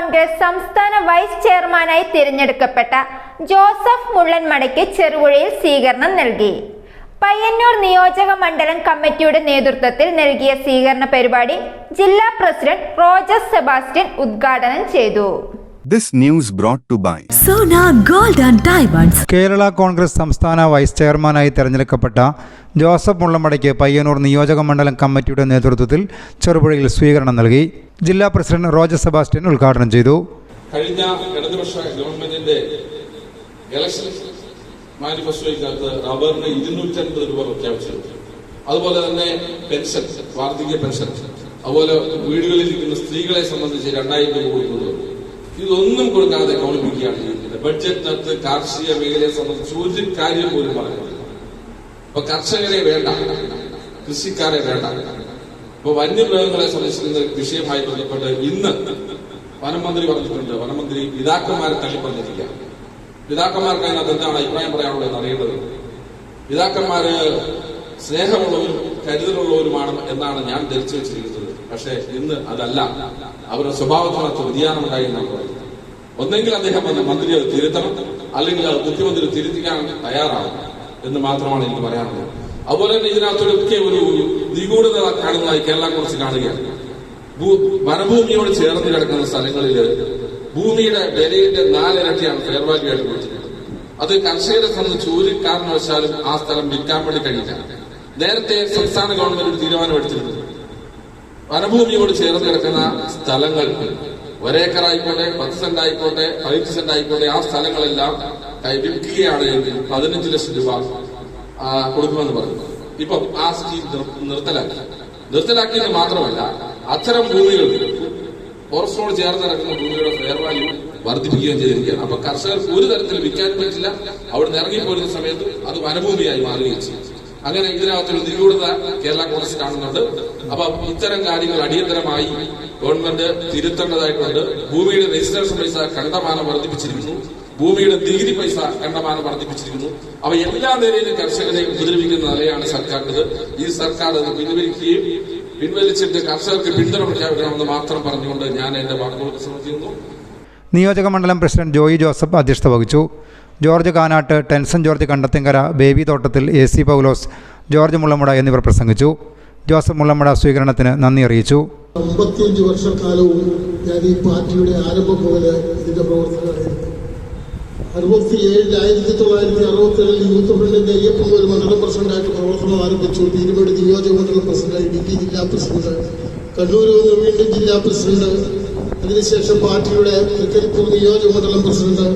കോൺഗ്രസ് സംസ്ഥാന വൈസ് ചെയർമാനായി തിരഞ്ഞെടുക്കപ്പെട്ട ജോസഫ് മുള്ളൻമടയ്ക്ക് ചെറുപുഴയിൽ സ്വീകരണം നൽകി. പയ്യന്നൂർ നിയോജക മണ്ഡലം കമ്മിറ്റിയുടെ നേതൃത്വത്തിൽ നൽകിയ സ്വീകരണ പരിപാടി ജില്ലാ പ്രസിഡന്റ് റോജസ് സെബാസ്റ്റ്യൻ ഉദ്ഘാടനം ചെയ്തു. This news brought to by Sona gold and diamonds Kerala Congress സംസ്ഥാന വൈസ് ചെയർമാനായി തെരഞ്ഞെടുക്കപ്പെട്ട ജോസഫ് മുള്ളമടയ്ക്ക് പയ്യന്നൂർ നിയോജക മണ്ഡലം കമ്മിറ്റിയുടെ നേതൃത്വത്തിൽ ചെറുപുഴയിൽ സ്വീകരണം നൽകി. ജില്ലാ പ്രസിഡന്റ് റോജർ സെബാസ്റ്റ്യൻ ഉദ്ഘാടനം ചെയ്തു. കഴിഞ്ഞ ഇടതുപക്ഷ ഗവൺമെന്റിന്റെ ഇലക്ഷൻ മാനിഫെസ്റ്റോയ്ക്കകത്ത് റബ്ബറിന് ഇരുന്നൂറ്റൻപത് രൂപ പ്രഖ്യാപിച്ചിരുന്നു അതുപോലെ തന്നെ പെൻഷൻ വാർദ്ധക്യ പെൻഷൻ അതുപോലെ വീടുകളിൽ ഇരിക്കുന്ന സ്ത്രീകളെ സംബന്ധിച്ച് രണ്ടായിരം രൂപ കൊടുക്കുന്നത് ഇതൊന്നും കൊടുക്കാതെ കൗളിപ്പിക്കുകയാണ് ചെയ്യുന്നത്. ബഡ്ജറ്റിനകത്ത് കാർഷിക മേഖലയെ സംബന്ധിച്ച് ഒരു കാര്യം പോലും പറയുന്നില്ല. അപ്പൊ കർഷകരെ വേണ്ട. കൃഷിക്കാരെ വേണ്ട. ഇപ്പൊ വന്യമൃഗങ്ങളെ സംരക്ഷിക്കുന്ന വിഷയമായി ബന്ധപ്പെട്ട് ഇന്ന് വനമന്ത്രി പറഞ്ഞിട്ടുണ്ട്. വനമന്ത്രി പിതാക്കന്മാരെ തള്ളിപ്പറഞ്ഞിരിക്കുക പിതാക്കന്മാർക്ക് അതിനകത്ത് എന്താണ് അഭിപ്രായം പറയാനുള്ളത് അറിയേണ്ടത് പിതാക്കന്മാര് സ്നേഹമുള്ളവരും കരുതലുള്ളവരുമാണ് എന്നാണ് ഞാൻ ധരിച്ചു വെച്ചിരിക്കുന്നത്. പക്ഷേ ഇന്ന് അതല്ല. അവരുടെ സ്വഭാവത്തിനകത്ത് വ്യതിയാനം ഉണ്ടായിരുന്നു ഒന്നെങ്കിൽ അദ്ദേഹം വന്ന മന്ത്രി അത് തിരുത്തണം. അല്ലെങ്കിൽ അത് മുഖ്യമന്ത്രി തിരുത്തിക്കാൻ തയ്യാറാണ് എന്ന് മാത്രമാണ് എനിക്ക് പറയാനുള്ളത്. അതുപോലെ തന്നെ ഇതിനകത്തൊക്കെ ഒരു നിഗൂഢത കാണുന്നതായി കേരള കുറിച്ച് കാണുകയാണ്. വനഭൂമിയോട് ചേർന്ന് കിടക്കുന്ന സ്ഥലങ്ങളിൽ ഭൂമിയുടെ വിലയുടെ നാലിരട്ടിയാണ് ഫെയർ വാല്യൂ ആയിട്ട് കൊടുത്തിട്ടുള്ളത് അത് കർഷകരെ സംബന്ധിച്ച് ഒരു കാരണവശാലും ആ സ്ഥലം വിൽക്കാൻ വേണ്ടി കഴിയില്ല. നേരത്തെ സംസ്ഥാന ഗവൺമെന്റ് ഒരു തീരുമാനം തീരുമാനമെടുത്തിരുന്നു വനഭൂമിയോട് ചേർന്ന് കിടക്കുന്ന സ്ഥലങ്ങൾ ഒരേക്കർ ആയിക്കോട്ടെ പത്ത് സെന്റ് ആയിക്കോട്ടെ പതിനഞ്ച് സെന്റ് ആയിക്കോട്ടെ ആ സ്ഥലങ്ങളെല്ലാം വിൽക്കുകയാണ് എങ്കിൽ പതിനഞ്ച് ലക്ഷം രൂപ കൊടുക്കുമെന്ന് പറഞ്ഞു. ഇപ്പൊ ആ സ്കീം നിർ- നിർത്തലാക്കി. നിർത്തലാക്കിയത് മാത്രമല്ല അത്തരം ഭൂമികൾ ഫോറസ്റ്റോട് ചേർന്ന് കിടക്കുന്ന ഭൂമിയുടെ ഫെയർ വാല്യൂ വർദ്ധിപ്പിക്കുകയും ചെയ്തിരിക്കുകയാണ്. അപ്പൊ കർഷകർക്ക് ഒരു തരത്തിൽ വിൽക്കാൻ പറ്റില്ല. അവിടെ ഇറങ്ങിപ്പോരുന്ന സമയത്ത് അത് വനഭൂമിയായി മാറുകയും ചെയ്യും. അങ്ങനെ ഇതിനകത്തൊരു നിഗൂഢത കേരള കോൺഗ്രസ് കാണുന്നുണ്ട്. അപ്പൊ ഇത്തരം കാര്യങ്ങൾ അടിയന്തരമായി ഗവൺമെന്റ് തിരുത്തേണ്ടതായിട്ടുണ്ട്. ഭൂമിയുടെ രജിസ്ട്രേഷൻ പൈസ കണ്ടമാനം വർദ്ധിപ്പിച്ചിരിക്കുന്നു. ഭൂമിയുടെ നികുതി പൈസ കണ്ടമാനം വർദ്ധിപ്പിച്ചിരിക്കുന്നു. അവ എല്ലാ നിലയിലും കർഷകരെ ഉപദ്രവിക്കുന്ന നിലയാണ് സർക്കാരിന്റെ ഈ സർക്കാർ അത് പിൻവലിക്കുകയും പിൻവലിച്ചിട്ട് കർഷകർക്ക് പിന്തുണ പ്രഖ്യാപിക്കണമെന്ന് മാത്രം പറഞ്ഞുകൊണ്ട് ഞാൻ എന്റെ വാക്കുകൾക്ക് ശ്രമിക്കുന്നു നിയോജക മണ്ഡലം പ്രസിഡന്റ് ജോയി ജോസഫ് അധ്യക്ഷത വഹിച്ചു. George Kanattu Tenson George Kandathinkara baby Thottathil A C Paulose George Mullamuda എന്നിവർ പ്രസംഗിച്ചു. ജോസഫ് മുള്ളമുട സ്വീകരണത്തിന് നന്ദി അറിയിച്ചു. അമ്പത്തിയഞ്ച് വർഷക്കാലവും ഞാൻ ഈ പാർട്ടിയുടെ ആരംഭം മുതൽ ഇതിന്റെ പ്രവർത്തകരായിരുന്നു അറുപത്തിയേഴിൽ ആയിരത്തി തൊള്ളായിരത്തി അറുപത്തേഴിൽ യൂത്ത് ഫ്രണ്ടിന്റെ അയ്യപ്പൻ ഒരു മണ്ഡലം പ്രസിഡന്റായിട്ട് പ്രവർത്തനം ആരംഭിച്ചു. തിരുവടി നിയോജക മണ്ഡലം പ്രസിഡന്റ് ഇടുക്കി ജില്ലാ പ്രസിഡന്റ് കണ്ണൂർ നിന്ന് വീണ്ടും ജില്ലാ പ്രസിഡന്റ് അതിനുശേഷം പാർട്ടിയുടെ തൃക്കരിപ്പൂർ നിയോജക മണ്ഡലം പ്രസിഡന്റ്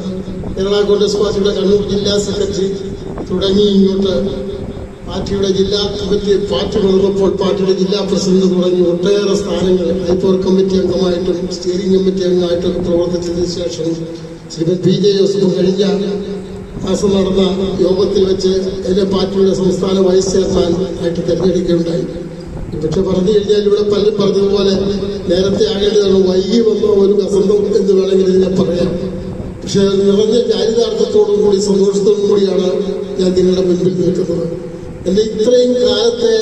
കേരള കോൺഗ്രസ് പാർട്ടിയുടെ കണ്ണൂർ ജില്ലാ സെക്രട്ടറി തുടങ്ങി ഇങ്ങോട്ട് പാർട്ടിയുടെ ജില്ലാ കമ്മിറ്റി പാർട്ടി വളർന്നപ്പോൾ പാർട്ടിയുടെ ജില്ലാ പ്രസിഡന്റ് തുടങ്ങി ഒട്ടേറെ സ്ഥാനങ്ങൾ ഹൈപ്പവർ കമ്മിറ്റി അംഗമായിട്ടും സ്റ്റിയറിംഗ് കമ്മിറ്റി അംഗമായിട്ടും പ്രവർത്തിച്ചതിന് ശേഷം ശ്രീമതി പി ജെ ജോസഫ് കഴിഞ്ഞ മാസം നടന്ന യോഗത്തിൽ വെച്ച് എന്റെ പാർട്ടിയുടെ സംസ്ഥാന വൈസ് ചെയർമാൻ ആയിട്ട് തെരഞ്ഞെടുക്കുകയുണ്ടായി. പക്ഷെ പറഞ്ഞു കഴിഞ്ഞാൽ ഇവിടെ പലരും പറഞ്ഞതുപോലെ നേരത്തെ ആകേണ്ടതാണ് വൈകി വന്ന ഒരു വസന്തം എന്ന് വേണമെങ്കിൽ ഇതിനെ പറയാം. പക്ഷെ നിറഞ്ഞ ചാരിതാർത്ഥത്തോടും കൂടി സന്തോഷത്തോടും കൂടിയാണ് ഞാൻ നിങ്ങളുടെ മുൻപിൽ നിൽക്കുന്നത്. എന്റെ ഇത്രയും കാലത്തെ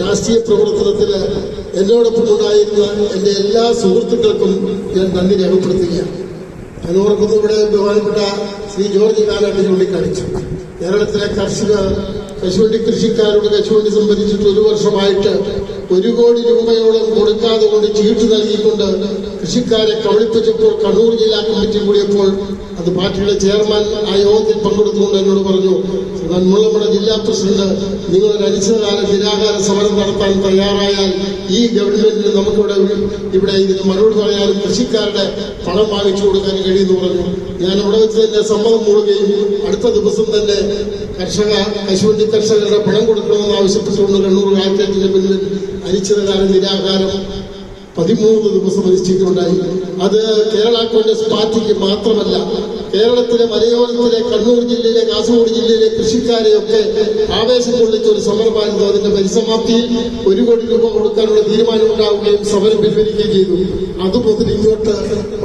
രാഷ്ട്രീയ പ്രവർത്തനത്തിൽ എന്നോടൊപ്പം ഉണ്ടായിരുന്ന എന്റെ എല്ലാ സുഹൃത്തുക്കൾക്കും ഞാൻ നന്ദി രേഖപ്പെടുത്തുകയാണ്. ഞാൻ ഓർക്കുന്നു ഇവിടെ ബഹുമാനപ്പെട്ട ശ്രീ ജോർജ് കാലാട്ട് ചൂണ്ടിക്കാണിച്ചു. കേരളത്തിലെ കർഷകർ കശുവണ്ടി കൃഷിക്കാരുടെ കശുവണ്ടി സംബന്ധിച്ചിട്ട് ഒരു വർഷമായിട്ട് ഒരു കോടി രൂപയോളം കൊടുക്കാതെ കൊണ്ട് ചീട്ട് നൽകിക്കൊണ്ട് കൃഷിക്കാരെ കബളിപ്പിച്ചപ്പോൾ കണ്ണൂർ ജില്ലാ കമ്മിറ്റി കൂടിയപ്പോൾ അത് പാർട്ടിയുടെ ചെയർമാൻ ആ യോഗത്തിൽ പങ്കെടുത്തുകൊണ്ട് എന്നോട് പറഞ്ഞു. മുള്ളമ്മയുടെ ജില്ലാ പ്രസിഡന്റ് നിങ്ങളൊരു അനിശ്ചിതകാല നിരാകാര സമരം നടത്താൻ തയ്യാറായാൽ ഈ ഗവൺമെന്റിന് നമുക്കിവിടെ ഇവിടെ ഇതിന് മറുപടി പറയാനും കൃഷിക്കാരുടെ പണം വാങ്ങിച്ചു കൊടുക്കാൻ കഴിയുമെന്ന് പറഞ്ഞു. ഞാൻ ഇവിടെ വെച്ച് തന്നെ സമ്മതം മൂടുകയും അടുത്ത ദിവസം തന്നെ കർഷക കശുവണ്ടി കർഷകരുടെ പണം കൊടുക്കണമെന്ന് ആവശ്യപ്പെട്ടുകൊണ്ട് കണ്ണൂർ കളക്ടറേറ്റിന്റെ പിന്നിൽ അനിശ്ചിതകാല നിരാഹാരം പതിമൂന്ന് ദിവസം അനുഷ്ഠിക്കുകയുണ്ടായി അത് കേരള കോൺഗ്രസ് പാർട്ടിക്ക് മാത്രമല്ല കേരളത്തിലെ മലയോരത്തിലെ കണ്ണൂർ ജില്ലയിലെ കാസർഗോഡ് ജില്ലയിലെ കൃഷിക്കാരെയൊക്കെ ആവേശം കൊള്ളിച്ച ഒരു സമരമായിരുന്നു അതിന്റെ പരിസമാപ്തിയിൽ ഒരു കോടി രൂപ കൊടുക്കാനുള്ള തീരുമാനം ഉണ്ടാവുകയും സമരം പിൻവലിക്കുകയും ചെയ്തു. അതുമുതൽ ഇങ്ങോട്ട്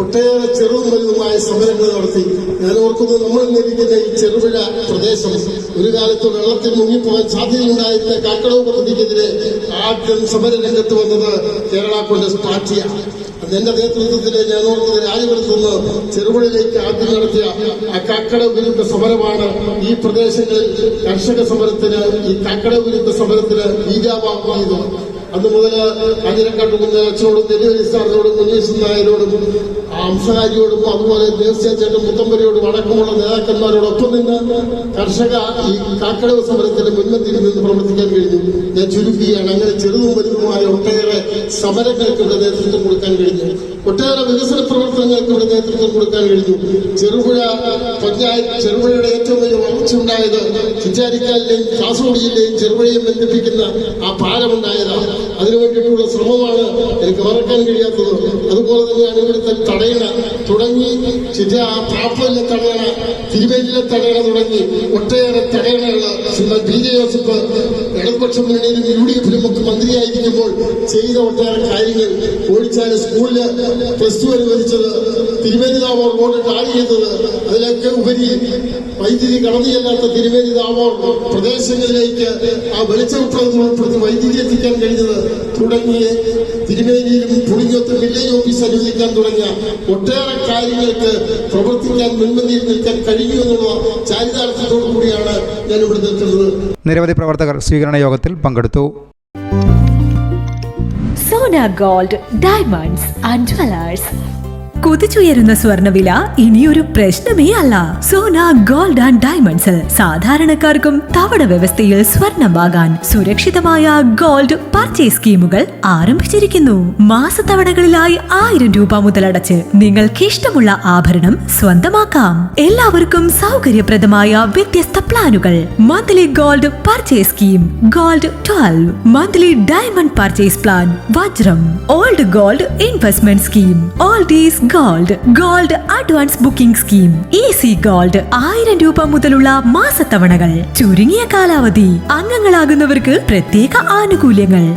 ഒട്ടേറെ ചെറുതും വലുതുമായ സമരങ്ങൾ നടത്തി. ഞാൻ ഓർക്കുന്നു നമ്മൾ ലഭിക്കുന്ന ഈ ചെറുപുഴ പ്രദേശം ഒരു കാലത്ത് വെള്ളത്തിൽ മുങ്ങിപ്പോകാൻ സാധ്യതയുണ്ടായിരുന്ന കാക്കടവ് പദ്ധതിക്കെതിരെ ആദ്യം സമരരംഗത്ത് വന്നത് കേരള കോൺഗ്രസ് പാർട്ടിയാണ്. എന്റെ നേതൃത്വത്തിലെ നേതൃത്വത്തിൽ രാജപുരത്ത് നിന്ന് ചെറുപുഴയിലേക്ക് ആദ്യം നടത്തിയ ആ കക്കട വിരുദ്ധ സമരമാണ് ഈ പ്രദേശങ്ങളിൽ കർഷക സമരത്തിന് ഈ കക്കട വിരുദ്ധ സമരത്തിന് ബീജാവാക്കിയത് അതുമുതൽ മുതൽ അഞ്ഞിരക്കാട്ടുകുന്ന അച്ഛനോടും നെല്ലുവരി സാറിനോടും മുനീസ് നായരോടും അംസകാരിയോടും അതുപോലെ ദേവസ്വച്ചേട്ടൻ മുത്തമ്പരിയോടും അടക്കമുള്ള നേതാക്കന്മാരോടൊപ്പം നിന്ന് കർഷക ഈ കാക്കടവ് സമരത്തിന് മുൻപന്തിയിൽ നിന്ന് പ്രവർത്തിക്കാൻ കഴിഞ്ഞു. ഞാൻ ചുരുക്കുകയാണ് അങ്ങനെ ചെറുതും വലുതുമായ ഒട്ടേറെ സമരങ്ങൾക്ക് നേതൃത്വം കൊടുക്കാൻ കഴിഞ്ഞു. ഒട്ടേറെ വികസന പ്രവർത്തനങ്ങൾക്ക് ഇവിടെ നേതൃത്വം കൊടുക്കാൻ കഴിഞ്ഞു. ചെറുപുഴ പഞ്ചായത്ത് ചെറുപുഴയുടെ ഏറ്റവും വലിയ വളർച്ചയുണ്ടായത് ചിറ്റാരിക്കാലിലെയും കാസർഗോഡ് ജില്ലയും ചെറുപുഴയും ബന്ധിപ്പിക്കുന്ന ആ പാലമുണ്ടായതാണ്. അതിനു വേണ്ടിയിട്ടുള്ള ശ്രമമാണ് എനിക്ക് മറക്കാൻ കഴിയാത്തത്. അതുപോലെ തന്നെയാണ് ഇവിടുത്തെ തടയണ തുടങ്ങി ചിറ്റ പ്രാപ്പലിലെ തടയണ തിരുവേലിയിലെ തടയണ തുടങ്ങി. ഒട്ടേറെ തടയണകൾ ശ്രീമതി ബി ജെ ജോസഫ് ഇടതുപക്ഷ മുന്നണിയിലും യു ഡി എഫിലും ഒക്കെ മന്ത്രിയായിരിക്കുമ്പോൾ ചെയ്ത ഒട്ടേറെ കാര്യങ്ങൾ. ഓടിച്ചാൽ സ്കൂളിൽ പ്ലസ് ടു അനുവദിച്ചത് തിരുവേലി താമോർ റോഡ് ടാർ ചെയ്തത്. അതിലൊക്കെ ഉപരി വൈദ്യുതി കടന്നു ചെല്ലാത്ത തിരുവേദി താമോർ പ്രദേശങ്ങളിലേക്ക് ആ വെളിച്ചം ഉൾപ്പെടുത്തി വൈദ്യുതി എത്തിക്കാൻ കഴിഞ്ഞത് തുടങ്ങിയ തിരുവേലിയിലും പുളിഞ്ഞത്തും വില്ലേജ് ഓഫീസ് അനുവദിക്കാൻ തുടങ്ങിയ ഒട്ടേറെ കാര്യങ്ങൾക്ക് പ്രവർത്തിക്കാൻ മുൻപന്തിയിൽ നിൽക്കാൻ കഴിഞ്ഞു എന്നുള്ള ചാരിതാർത്ഥ്യത്തോടു കൂടിയാണ് ഞാൻ ഇവിടെ നിൽക്കുന്നത്. നിരവധി പ്രവർത്തകർ സ്വീകരണ യോഗത്തിൽ പങ്കെടുത്തു. Sona gold diamonds and jewellers കുതിച്ചുയരുന്ന സ്വർണവില ഇനിയൊരു പ്രശ്നമേ അല്ല. സോന ഗോൾഡ് ആൻഡ് ഡയമണ്ട്സ് സാധാരണക്കാർക്കും തവണ വ്യവസ്ഥയിൽ സ്വർണം വാങ്ങാൻ സുരക്ഷിതമായ ഗോൾഡ് പർച്ചേസ് സ്കീമുകൾ ആരംഭിച്ചിരിക്കുന്നു. മാസത്തവണകളിലായി ആയിരം രൂപ മുതലടച്ച് നിങ്ങൾക്ക് ഇഷ്ടമുള്ള ആഭരണം സ്വന്തമാക്കാം. എല്ലാവർക്കും സൗകര്യപ്രദമായ വ്യത്യസ്ത പ്ലാനുകൾ. Monthly gold purchase scheme gold twelve. Monthly diamond purchase plan വജ്രം. Old gold investment scheme old is gold gold advance booking scheme. Easy gold ആയിരം രൂപ മുതലുള്ള മാസത്തവണകൾ. ചുരുങ്ങിയ കാലാവധി. അംഗങ്ങളാകുന്നവർക്ക് പ്രത്യേക ആനുകൂല്യങ്ങൾ.